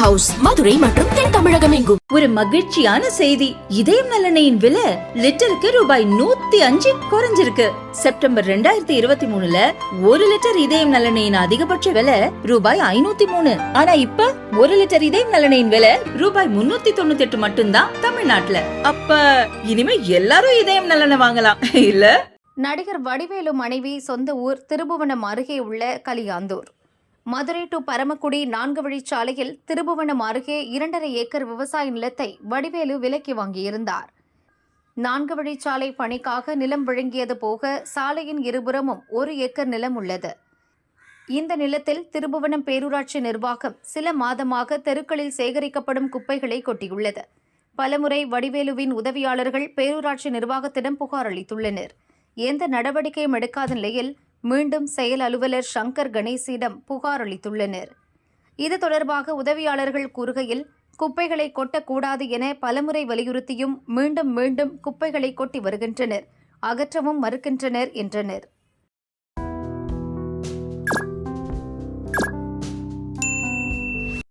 மதுரை மற்றும் தென் தமிழகம் எங்கும். ஒரு மகிழ்ச்சியான செய்தி. இதயம் நலனையின் விலை லிட்டருக்கு ரூபாய் நூத்தி அஞ்சு குறைஞ்சிருக்கு. செப்டம்பர் ரெண்டாயிரத்தி இருபத்தி மூணுல ஒரு லிட்டர் இதயம் நலனையின் அதிகபட்ச விலை ரூபாய் ஐநூத்தி மூணு. ஆனா இப்ப ஒரு லிட்டர் இதயம் நலனையின் விலை ரூபாய் முன்னூத்தி தொண்ணூத்தி எட்டு மட்டும்தான் தமிழ்நாட்டுல. அப்ப இனிமே எல்லாரும் இதயம் நலனை வாங்கலாம் இல்ல? நடிகர் வடிவேலு மனைவி சொந்த ஊர் திருபுவனம் அருகே உள்ள கலியாந்தூர். மதுரை டு பரமக்குடி நான்கு வழிச்சாலையில் திருபுவனம் அருகே இரண்டரை ஏக்கர் விவசாய நிலத்தை வடிவேலு விலைக்கு வாங்கியிருந்தார். நான்கு வழிச்சாலை பணிக்காக நிலம் வழங்கியது போக சாலையின் இருபுறமும் ஒரு ஏக்கர் நிலம் உள்ளது. இந்த நிலத்தில் திருபுவனம் பேரூராட்சி நிர்வாகம் சில மாதமாக தெருக்களில் சேகரிக்கப்படும் குப்பைகளை கொட்டியுள்ளது. பலமுறை வடிவேலுவின் உதவியாளர்கள் பேரூராட்சி நிர்வாகத்திடம் புகார் அளித்துள்ளனர். எந்த நடவடிக்கையும் எடுக்காத நிலையில் மீண்டும் செயல் அலுவலர் சங்கர் கணேசிடம் புகார் அளித்துள்ளனர். இது தொடர்பாக உதவியாளர்கள் கூறுகையில் குப்பைகளை கொட்டக்கூடாது என பலமுறை வலியுறுத்தியும் மீண்டும் மீண்டும் குப்பைகளை கொட்டி வருகின்றனர் அகற்றவும் மறுக்கின்றனர் என்றனர்.